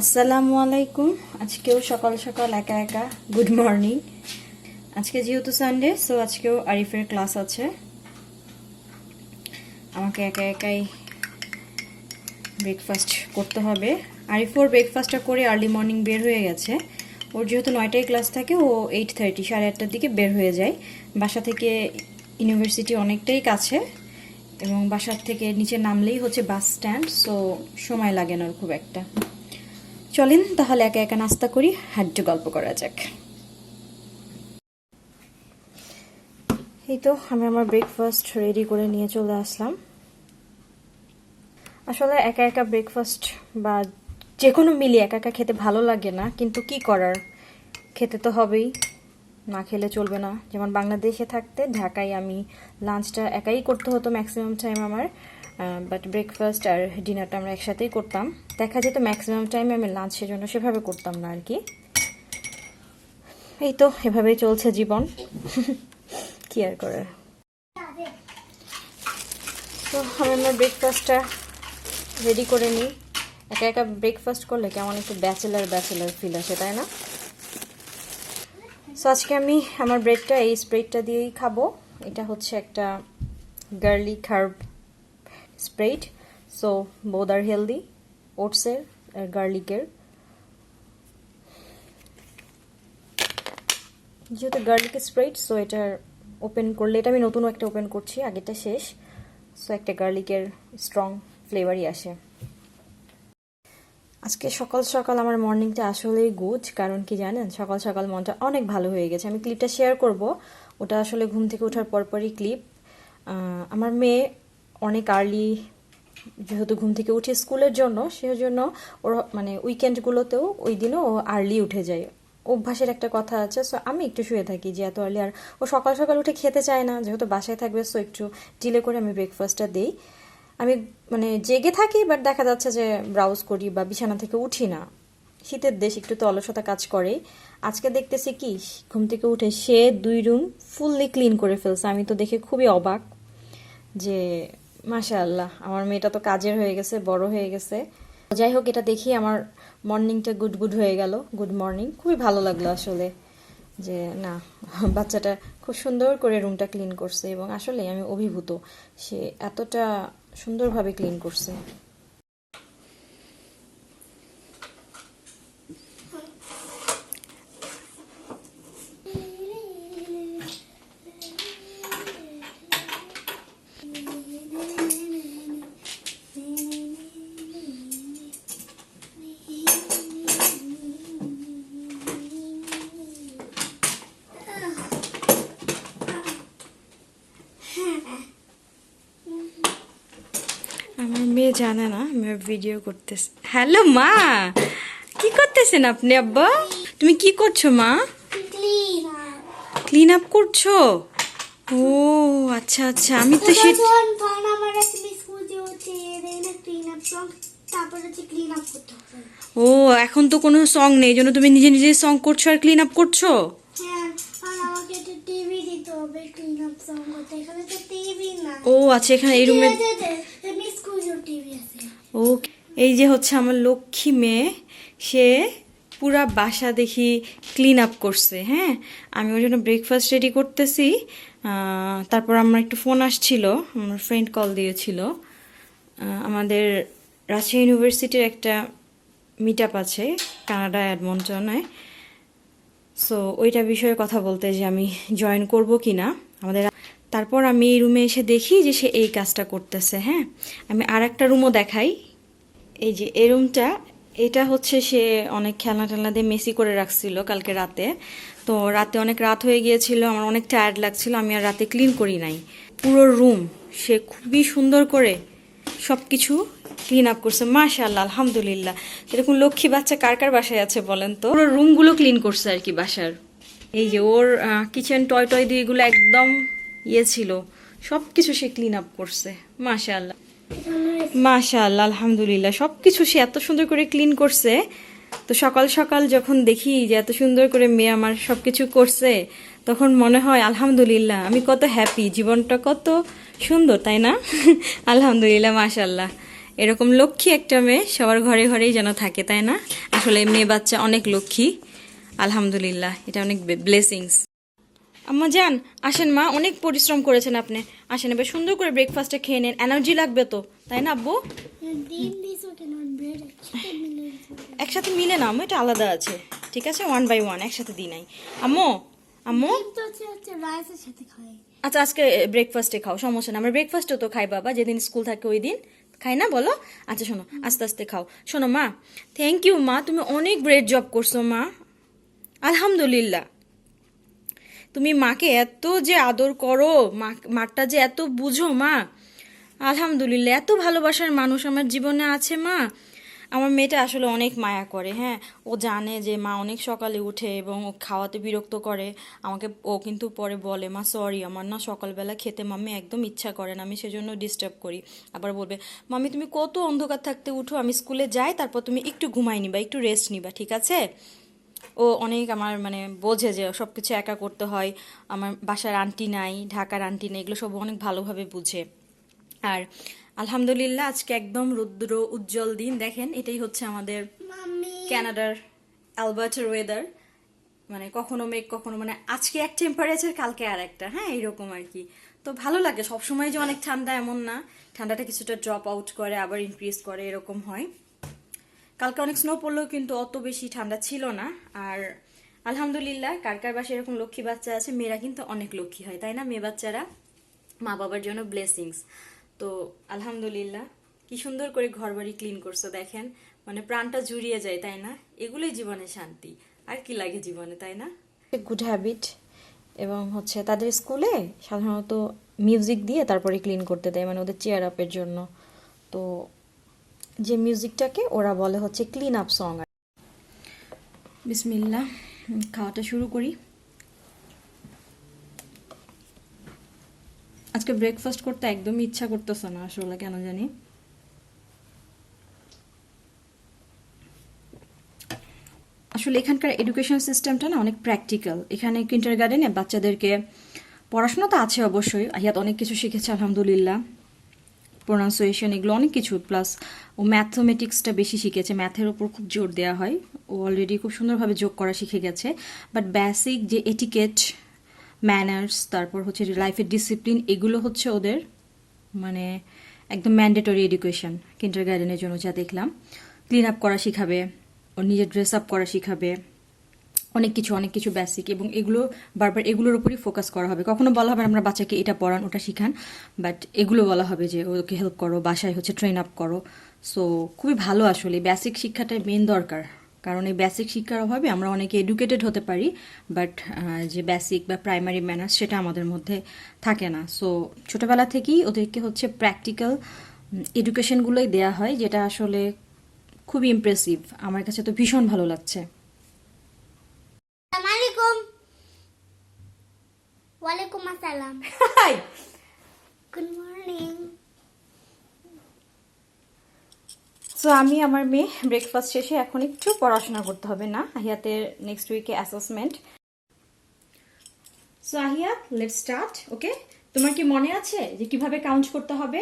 আসসালামু আলাইকুম। আজকেও সকাল সকাল একা একা। গুড মর্নিং আজকে যেহেতু সানডে সো আজকেও আরিফের ক্লাস আছে। আমাকে একা একাই ব্রেকফাস্ট করতে হবে। আরিফ ওর ব্রেকফাস্টটা করে আর্লি মর্নিং বের হয়ে গেছে। ওর যেহেতু নয়টায় ক্লাস থাকে, ও এইট থার্টি সাড়ে আটটার দিকে বের হয়ে যায়। বাসা থেকে ইউনিভার্সিটি অনেকটাই কাছে এবং বাসার থেকে নিচে নামলেই হচ্ছে বাস স্ট্যান্ড সো সময় লাগে না খুব একটা। চলেন, তাহলে একা একা নাস্তা করি, হাড্ডু গল্প করা যাক। এই তো, আমি আমার ব্রেকফাস্ট রেডি করে নিয়ে চলে আসলাম। আসলে একা একা ব্রেকফাস্ট বা যে কোনো মিলি একা একা খেতে ভালো লাগে না, কিন্তু কি করার? খেতে তো হবেই, না খেলে চলবে না। যেমন বাংলাদেশে থাকতে ঢাকায় আমি লাঞ্চটা একাই করতে হতো ম্যাক্সিমাম টাইম আমার। বাট ব্রেকফাস্ট আর ডিনারটা আমরা একসাথেই করতাম। দেখা যেত ম্যাক্সিমাম টাইমে আমি লাঞ্চ সেজন্য সেভাবে করতাম না আর কি। এই তো, এভাবেই চলছে জীবন। কি আর করার? তো আমি আমার ব্রেকফাস্টটা রেডি করে নিই। একা একা ব্রেকফাস্ট করলে কেমন একটু ব্যাচেলার ব্যাচেলার ফিল আসে, তাই না? সো আজকে আমি আমার ব্রেডটা এই স্প্রেডটা দিয়েই খাব। এটা হচ্ছে একটা garlic herb spread, so both আর হেলদি, ওটসের আর গার্লিকের। যেহেতু গার্লিক স্প্রেড সো এটার ওপেন করলে, এটা আমি নতুন একটা ওপেন করছি আগেটা শেষ। সো একটা গার্লিকের স্ট্রং ফ্লেভারই আসে। আজকে সকাল সকাল আমার মর্নিংটা আসলেই গুড কারণ কি জানেন? সকাল সকাল মনটা অনেক ভালো হয়ে গেছে। আমি ক্লিপটা শেয়ার করব। ওটা আসলে ঘুম থেকে ওঠার পরপরই ক্লিপ আমার মেয়ে অনেক আর্লি যেহেতু ঘুম থেকে উঠে স্কুলের জন্য, সেজন্য ওর মানে উইকেন্ডগুলোতেও ওই দিনও ও আর্লি উঠে যায়। অভ্যাসের একটা কথা আছে সো আমি একটু শুয়ে থাকি যে এত আর্লি আর ও সকাল সকাল উঠে খেতে চায় না, যেহেতু বাসায় থাকবে সো একটু ডিলে করে আমি ব্রেকফাস্টটা দিই। আমি মানে জেগে থাকি বাট দেখা যাচ্ছে যে ব্রাউজ করি বা বিছানা থেকে উঠি না। শীতের দেশ, একটু তো অলসতা কাজ করে আজকে দেখতেছি কি, ঘুম থেকে উঠে সে দুই রুম ফুললি ক্লিন করে ফেলছে। আমি তো দেখে খুবই অবাক যে মাশা আল্লাহ আমার মেয়েটা তো কাজের হয়ে গেছে, বড় হয়ে গেছে। যাই হোক এটা দেখি আমার মর্নিংটা গুড গুড হয়ে গেল, গুড মর্নিং। খুবই ভালো লাগল আসলে যে, না, বাচ্চাটা খুব সুন্দর করে রুমটা ক্লিন করছে এবং আসলে আমি অভিভূত, সে এতটা সুন্দরভাবে ক্লিন করছে। জানে না আমি ভিডিও করতেছি। হ্যালো মা! কি করতেছেন আপনি আব্বা? তুমি কি করছ মা? ক্লিন আপ করছ? ও আচ্ছা আচ্ছা। আমি তো সে ও এখন তো কোনো সং নেই জন্য তুমি নিজে নিজে সং করছ আর ক্লিন আপ করছ? আর আমাকে একটা টিভি দিতে হবে ক্লিন আপ সং করতে। এখানে তো টিভি না ও আচ্ছা এখানে এই রুমে টিভি আছে ও এই যে হচ্ছে আমার লক্ষ্মী মেয়ে সে পুরা বাসা দেখি ক্লিন আপ করছে হ্যাঁ? আমি ওই জন্য ব্রেকফাস্ট রেডি করতেছি। তারপর আমার একটু ফোন আসছিল আমার ফ্রেন্ড কল দিয়েছিল। আমাদের রাজশাহী ইউনিভার্সিটির একটা মিট আপ আছে কানাডা অ্যাডমন্টনে সো ওইটা বিষয়ে কথা বলতে যে আমি জয়েন করব কি না আমাদের তারপর আমি এই রুমে এসে দেখি যে সে এই কাজটা করতেছে হ্যাঁ। আমি আর একটা রুমও দেখাই। এই যে, এই রুমটা এটা হচ্ছে সে অনেক খেলনা টেলনা দিয়ে মেসি করে রাখছিল কালকে রাতে। তো রাতে অনেক রাত হয়ে গিয়েছিল, আমার অনেক টায়ার্ড লাগছিল, আমি আর রাতে ক্লিন করি নাই। পুরো রুম সে খুবই সুন্দর করে সব কিছু ক্লিন আপ করছে মাশাআল্লাহ আলহামদুলিল্লাহ। এরকম লক্ষ্মী বাচ্চা কার কার বাসায় আছে বলেন তো? পুরো রুমগুলো ক্লিন করছে আর কি বাসার। এই যে ওর কিচেন টয় টয় দিয়ে এগুলো একদম ইয়ে ছিল সব কিছু সে ক্লিন আপ করছে মাশাআল্লাহ। মাশাআল্লাহ আলহামদুলিল্লাহ সব কিছু সে এত সুন্দর করে ক্লিন করছে। তো সকাল সকাল যখন দেখি যে এত সুন্দর করে মেয়ে আমার সব কিছু করছে তখন মনে হয় আলহামদুলিল্লাহ আমি কত হ্যাপি জীবনটা কত সুন্দর তাই না? আলহামদুলিল্লাহ মাশাআল্লাহ। এরকম লক্ষ্মী একটা মেয়ে সবার ঘরে ঘরেই যেন থাকে, তাই না? আসলে মেয়ে বাচ্চা অনেক লক্ষ্মী। আলহামদুলিল্লাহ, এটা অনেক ব্লেসিংস আম্মা, যান। আসেন মা, অনেক পরিশ্রম করেছেন আপনি। আসেন, এবার সুন্দর করে ব্রেকফাস্টটা খেয়ে নেন। এনার্জি লাগবে তো, তাই না আব্বু? একসাথে মিলে না, আম্মু, এটা আলাদা আছে। ঠিক আছে? ওয়ান বাই ওয়ান একসাথে দিই নাই। আম্মু আম্মু? আচ্ছা আজকে ব্রেকফাস্টে খাও, সমস্যা না আমরা ব্রেকফাস্টও তো খাই, বাবা। যেদিন স্কুল থাকে ওই দিন। খাই না বলো? আচ্ছা শোনো, আস্তে আস্তে খাও। শোনো, মা থ্যাংক ইউ মা, তুমি অনেক গ্রেট জব করছ, মা। আলহামদুলিল্লাহ। তুমি মাকে এত যে আদর করো, মা মাটা যে এত বুঝো, মা। আলহামদুলিল্লাহ, এত ভালোবাসার মানুষ আমার জীবনে আছে, মা। আমার মেয়েটা আসলে অনেক মায়া করে হ্যাঁ। ও জানে যে মা অনেক সকালে উঠে এবং ও খাওয়াতে বিরক্ত করে। আমাকে ও কিন্তু পরে বলে, মা সরি আমার না সকালবেলা খেতে মাম্মি একদম ইচ্ছা করে না, আমি সেজন্য ডিস্টার্ব করি। আবার বলবে, মাম্মি, তুমি কত অন্ধকার থাকতে উঠো, আমি স্কুলে যাই, তারপর তুমি একটু ঘুমাই নিবা, একটু রেস্ট নিবা, ঠিক আছে? ও অনেক আমার মানে বোঝে যে সব কিছু একা করতে হয়। আমার বাসার আন্টি নাই, ঢাকার আন্টি নেই, এগুলো সব অনেক ভালোভাবে বুঝে। আর আলহামদুলিল্লাহ আজকে একদম রুদ্র উজ্জ্বল দিন। দেখেন এটাই হচ্ছে আমাদের ক্যানাডার অ্যালবার্টের ওয়েদার মানে কখনো মেঘ কখনো মানে আজকে এক টেম্পারেচার কালকে আর একটা। হ্যাঁ এরকম আর কি। তো ভালো লাগে সবসময় যে অনেক ঠান্ডা এমন না। ঠান্ডাটা কিছুটা ড্রপ আউট করে আবার ইনক্রিজ করে এরকম হয়। কালকে অনেক স্নো পড়লেও কিন্তু অত বেশি ঠান্ডা ছিল না। আর আলহামদুলিল্লাহ কার কার বাসায় এরকম লক্ষ্মী বাচ্চা আছে মেয়েরা কিন্তু অনেক লক্ষ্মী হয় তাই না? মেয়ে বাচ্চারা মা বাবার জন্য ব্লেসিংস তো আলহামদুলিল্লাহ। কি সুন্দর করে ঘর বাড়ি ক্লিন করছ দেখেন। মানে প্রাণটা জুড়িয়ে যায় তাই না? এগুলোই জীবনে শান্তি। আর কি লাগে জীবনে তাই না? গুড হ্যাবিট এবং হচ্ছে তাদের স্কুলে সাধারণত মিউজিক দিয়ে তারপরে ক্লিন করতে দেয় মানে ওদের চেয়ার আপের জন্য। তো যে মিউজিকটাকে ওরা বলে হচ্ছে ক্লিন আপ সং বিসমিল্লা খাওয়াটা শুরু করি। আজকে ব্রেকফাস্ট করতে একদমই ইচ্ছা করতেছে না আসলে, কেন জানি? আসলে এখানকার এডুকেশন সিস্টেমটা না অনেক প্র্যাকটিক্যাল এখানে কিন্টার গার্ডেনে বাচ্চাদেরকে পড়াশোনা তো আছে অবশ্যই আহিয়াত অনেক কিছু শিখেছে, আলহামদুলিল্লাহ। প্রোনাউন্সিয়েশন এগুলো অনেক কিছু প্লাস ও ম্যাথমেটিক্সটা বেশি শিখেছে ম্যাথের উপর খুব জোর দেওয়া হয়। ও অলরেডি খুব সুন্দরভাবে যোগ করা শিখে গেছে বাট বেসিক যে এটিকেট ম্যানার্স তারপর হচ্ছে লাইফের ডিসিপ্লিন এগুলো হচ্ছে ওদের মানে একদম ম্যান্ডেটরি এডুকেশন কিন্টার গার্ডেনের জন্য যা দেখলাম। ক্লিন আপ করা শিখাবে ওর নিজের ড্রেস আপ করা শিখাবে, অনেক কিছু অনেক কিছু বেসিক এবং এগুলো বারবার এগুলোর উপরই ফোকাস করা হবে। কখনো বলা হবে আমরা বাচ্চাকে এটা পড়ান, ওটা শিখান বাট এগুলো বলা হবে যে ওকে হেল্প করো, বাসায় হচ্ছে ট্রেন আপ করো। সো খুবই ভালো আসলে বেসিক শিক্ষাটাই মেন দরকার। কারণ এই বেসিক শিক্ষার অভাবে আমরা অনেকে এডুকেটেড হতে পারি বাট যে বেসিক বা প্রাইমারি ম্যানার্স সেটা আমাদের মধ্যে থাকে না। সো ছোটবেলা থেকেই ওদেরকে হচ্ছে প্র্যাকটিক্যাল এডুকেশনগুলোই দেয়া হয় যেটা আসলে খুবই ইমপ্রেসিভ আমার কাছে তো ভীষণ ভালো লাগছে। ওয়ালাইকুম আসসালাম গুড মর্নিং সো আমি আমার মেয়ে ব্রেকফাস্ট শেষে এখন একটু পড়াশোনা করতে হবে না। আহিয়াতের নেক্সট উইকে assessment so Ahia let start okay তোমার কি মনে আছে যে কীভাবে কাউন্ট করতে হবে?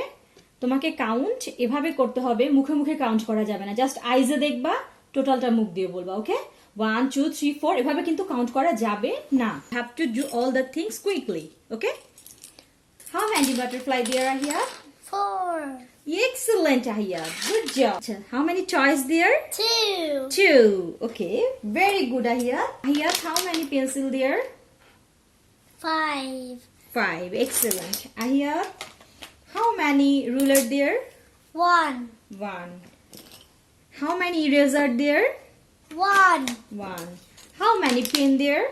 তোমাকে কাউন্ট এভাবে করতে হবে, মুখে মুখে কাউন্ট করা যাবে না। জাস্ট আইজে দেখবা টোটালটা মুখ দিয়ে বলবা okay one two three four এভাবে কিন্তু কাউন্ট করা যাবে না। Have to do all the things quickly okay how many butterfly there Ahia? Four Excellent, Ahia. Good job. How many toys there? Two. Two. Okay. Very good, Ahia. Ahia, how many pencil there? Five. Five. Excellent. Ahia, how many ruler there? One. One. How many eraser there? One. One. How many pin there?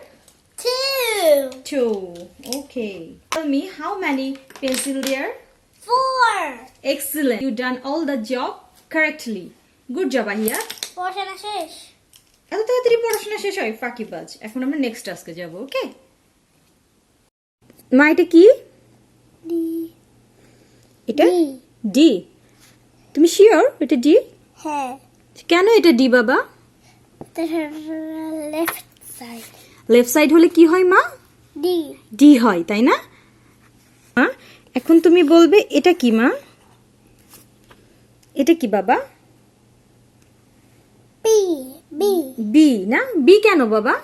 Two. Two. Okay. Tell me, how many pencil there? Four Excellent. You done all the job correctly. Good job, Ahia. পড়াশোনা শেষ? এত তাড়াতাড়ি পড়াশোনা শেষ হয়? ফাঁকিবাজ এখন আমরা next টাস্কে যাব ওকে মা এটা কি? ডি এটা? ডি। ডি তুমি শিওর এটা ডি হ্যাঁ। কেন এটা ডি বাবা? লেফট সাইড লেফট সাইড হলে কি হয় মা? ডি ডি হয় তাই না? মা এখন তুমি বলবে এটা কি মা এটা কি বাবা. B. বি না বি কেন বাবা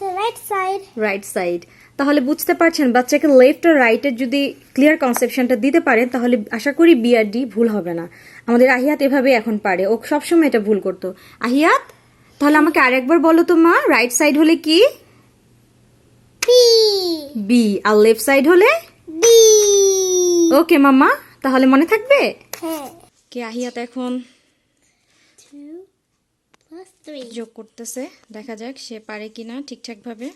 the right side. Right side তাহলে বুঝতে পারছেন বাচ্চাকে লেফট আর রাইটের যদি ক্লিয়ার কনসেপশনটা দিতে পারেন তাহলে আশা করি বি আর ডি ভুল হবে না আমাদের আহিয়াত এভাবে এখন পারে ও সবসময় এটা ভুল করতো আহিয়াত তাহলে আমাকে আরেকবার বলো তো মা রাইট সাইড হলে কি B. বি আর লেফট সাইড হলে. ওকে মাম্মা তাহলে মনে থাকবে? হ্যাঁ। কে আহিয়াত এখন. যোগ করতেছে দেখা যাক সে পারে কিনা ঠিকঠাক ভাবে.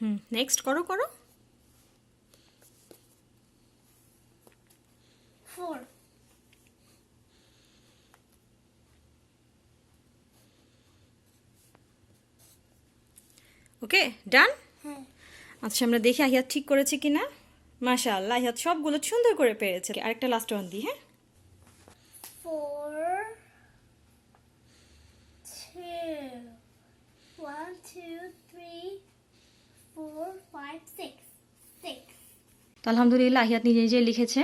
হুম নেক্সট করো করো। Four. ওকে ডান হ্যাঁ আচ্ছা আমরা দেখি আহিয়াত ঠিক করেছে কিনা মাশা আল্লাহ আহিয়াত সবগুলো সুন্দর করে পেরেছে আরেকটা লাস্ট ওয়ান দিই হ্যাঁ Four. Two. One, two, three, four, five, six. Six. তো আলহামদুলিল্লাহ আহিয়াত নিজে নিজে লিখেছে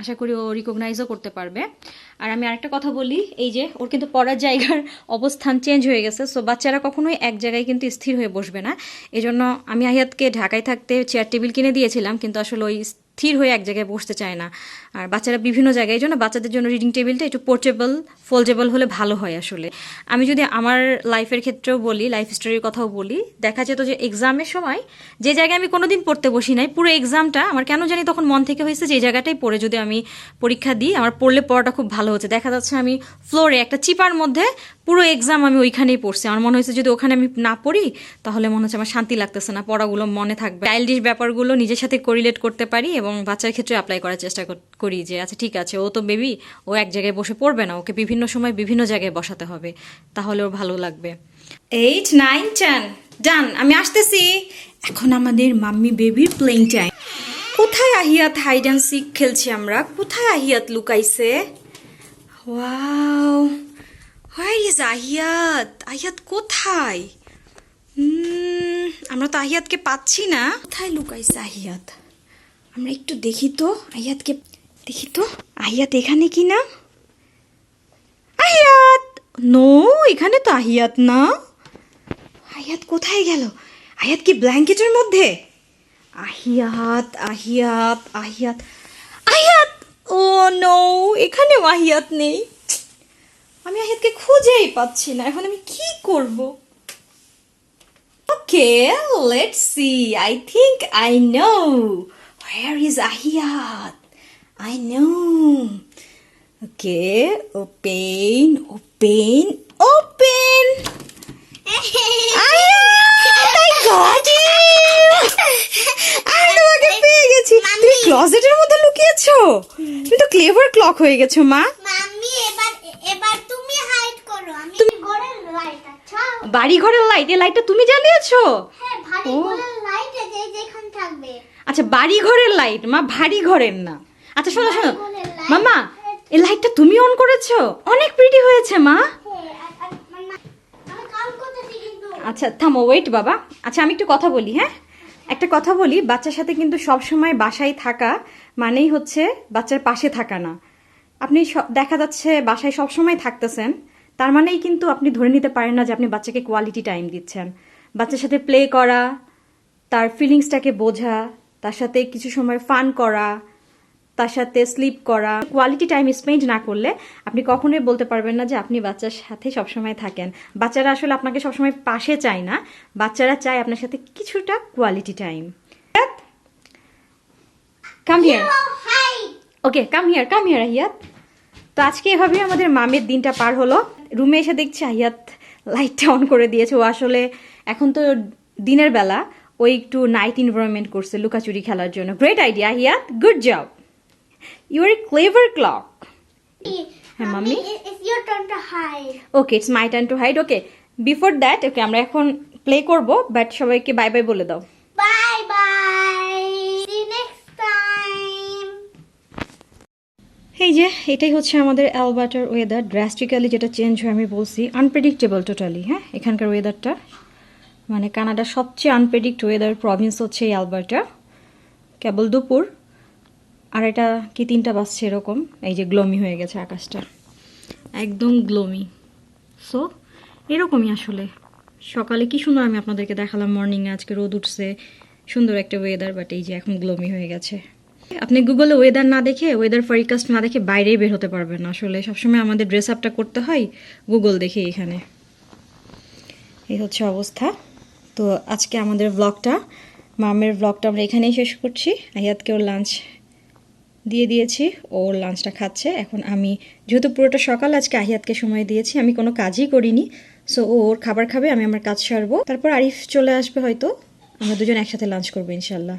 আশা করি ও রিকগনাইজও করতে পারবে। আর আমি আরেকটা কথা বলি, এই যে ওর কিন্তু পড়ার জায়গার অবস্থান চেঞ্জ হয়ে গেছে সো বাচ্চারা কখনোই এক জায়গায় কিন্তু স্থির হয়ে বসবে না। এজন্য আমি আহিয়াতকে ঢাকায় থাকতে চেয়ার টেবিল কিনে দিয়েছিলাম, কিন্তু আসলে ওই স্থির হয়ে এক জায়গায় বসতে চায় না। আর বাচ্চারা বিভিন্ন জায়গায় জন্য বাচ্চাদের জন্য রিডিং টেবিলটা একটু পোর্টেবল ফোল্ডেবল হলে ভালো হয় আসলে। আমি যদি আমার লাইফের ক্ষেত্রেও বলি লাইফ স্টোরির কথাও বলি, দেখা যেত যে এক্সামের সময় যে জায়গায় আমি কোনোদিন পড়তে বসি নাই, পুরো এক্সামটা আমার কেন জানি তখন মন থেকে হয়েছে যে জায়গাটাই পড়ে যদি আমি পরীক্ষা দিই, আমার পড়লে পড়াটা খুব ভালো হচ্ছে। দেখা যাচ্ছে আমি ফ্লোরে একটা চিপার মধ্যে পুরো এক্সাম আমি ওইখানেই পড়ছি। আমার মনে হয়েছে যদি ওখানে আমি না পড়ি, তাহলে মনে হচ্ছে আমার শান্তি লাগতেছে না, পড়াগুলো মনে থাকবে। চাইল্ডিশ ব্যাপারগুলো নিজের সাথে করিলেট করতে পারি এবং বাচ্চার ক্ষেত্রে অ্যাপ্লাই করার চেষ্টা করি যে আচ্ছা ঠিক আছে, ও তো বেবি ও এক জায়গায় বসে পড়বে না, ওকে বিভিন্ন সময় বিভিন্ন জায়গায় বসাতে হবে। তাহলে ওর ভালো লাগবে। এইট নাইন টেন ডান আমি আসতেছি। এখন আমাদের মাম্মি বেবির প্লেইং টাইম কোথায় আহিয়াত হাইড অ্যান্ড সিক খেলছি আমরা? কোথায় Ahiyat লুকাইছে? Wow where is Ahiyat? Ahiyat কোথায়? আমরা তো আহিয়াতকে পাচ্ছি না। কোথায় লুকাইছে আহিয়াত? আমরা একটু দেখি তো আহিয়াতকে দেখি তো। আহিয়াত এখানে কি না? আহিয়াত নো এখানে তো আহিয়াত না। আহিয়াত কোথায় গেল? আহিয়াত কি ব্ল্যাঙ্কেটের মধ্যে? আহিয়াত আহিয়াত আহিয়াত আহিয়াত ও নো এখানেও আহিয়াত নেই। আমি আহিয়াতকে খুঁজেই পাচ্ছি না, এখন আমি কি করব? Okay let's see I think I know open open open I got you! আমি তোমাকে পেয়ে গেছি। তুমি ক্লোজেটের মধ্যে লুকিয়েছো? তুমি তো ক্লেভার ক্লক হয়ে গেছো মা। মাম্মি এবার এবার তুমি হাইড করো। আমি ঘরের লাইট আচ্ছা বাড়ি ঘরের লাইট এই লাইটটা তুমি জ্বালিয়েছো? হ্যাঁ ও। ঘরের লাইট যেখানে থাকবে। আচ্ছা বাড়ি ঘরের লাইট মা ভারী ঘরের না। আচ্ছা শোনো শোনো। মামা এই লাইটটা তুমি অন করেছ? অনেক প্রিটি হয়েছে, মা। আচ্ছা থামো ওয়েট বাবা। আচ্ছা আমি একটু কথা বলি হ্যাঁ? একটা কথা বলি, বাচ্চার সাথে কিন্তু সব সময় বাসায় থাকা মানেই হচ্ছে বাচ্চার পাশে থাকা না। আপনি দেখা যাচ্ছে বাসায় সব সময় থাকতেছেন, তার মানেই কিন্তু আপনি ধরে নিতে পারেন না যে আপনি বাচ্চাকে কোয়ালিটি টাইম দিচ্ছেন। বাচ্চার সাথে প্লে করা, তার ফিলিংসটাকে বোঝা তার সাথে কিছু সময় ফান করা তার সাথে স্লিপ করা। কোয়ালিটি টাইম স্পেন্ড না করলে আপনি কখনোই বলতে পারবেন না যে আপনি বাচ্চার সাথে সবসময় থাকেন। বাচ্চারা আসলে আপনাকে সবসময় পাশে চায় না। বাচ্চারা চায় আপনার সাথে কিছুটা quality time come here okay come here come here Ahiyat তো আজকে এভাবেই আমাদের মামের দিনটা পার হলো। রুমে এসে দেখছি আহিয়াত লাইটটা অন করে দিয়েছে। ও আসলে এখন তো দিনের বেলা। ও একটু নাইট এনভায়রনমেন্ট করছে লুকাচুরি খেলার জন্য। Great idea Ahiyat good job you are clever clogs হ্যাঁ, mummy? It's your turn to hide okay it's my turn to hide okay before that okay আমরা এখন প্লে করব বাট সবাইকে বাই বাই বলে দাও। Bye bye see next time এই যে এটাই হচ্ছে আমাদের অ্যালবার্টার ওয়েদার ড্রাস্টিক্যালি যেটা চেঞ্জ হয় আমি বলছি আনপ্রেডিক্টেবল টোটালি হ্যাঁ? এখানকার ওয়েদারটা মানে কানাডার সবচেয়ে আনপ্রেডিক্ট ওয়েদার প্রভিন্স হচ্ছে এই অ্যালবার্টা কেবল দুপুর। আর এটা কি তিনটা বাজছে এরকম? এই যে গ্লোমি হয়ে গেছে আকাশটা। একদম গ্লোমি সো এরকমই আসলে। সকালে কি সুন্দর আমি আপনাদেরকে দেখালাম। মর্নিংয়ে আজকে রোদ উঠছে। সুন্দর একটা ওয়েদার বাট এই যে এখন গ্লোমি হয়ে গেছে। আপনি গুগলে ওয়েদার না দেখে ওয়েদার ফরিকাস্ট না দেখে বাইরেই বের হতে পারবেন। আসলে সবসময় আমাদের ড্রেস আপটা করতে হয় গুগল দেখে এখানে। এই হচ্ছে অবস্থা। তো আজকে আমাদের ব্লগটা মামের ব্লগটা আমরা এখানেই শেষ করছি। আয়াতকে ওর লাঞ্চ দিয়ে দিয়েছি ওর লাঞ্চটা খাচ্ছে। এখন আমি, যেহেতু পুরোটা সকাল, আজকে আহিয়াতকে সময় দিয়েছি, আমি কোনো কাজই করিনি। সো ও ওর খাবার খাবে, আমি আমার কাজ সারবো। তারপর আরিফ চলে আসবে হয়তো, আমরা দুজন একসাথে লাঞ্চ করব ইনশাল্লাহ।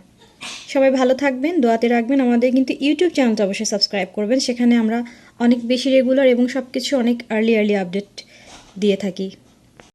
সবাই ভালো থাকবেন, দোয়াতে রাখবেন। আমাদের কিন্তু ইউটিউব চ্যানেলটা অবশ্যই সাবস্ক্রাইব করবেন। সেখানে আমরা অনেক বেশি রেগুলার এবং সব কিছু অনেক আর্লি আর্লি আপডেট দিয়ে থাকি।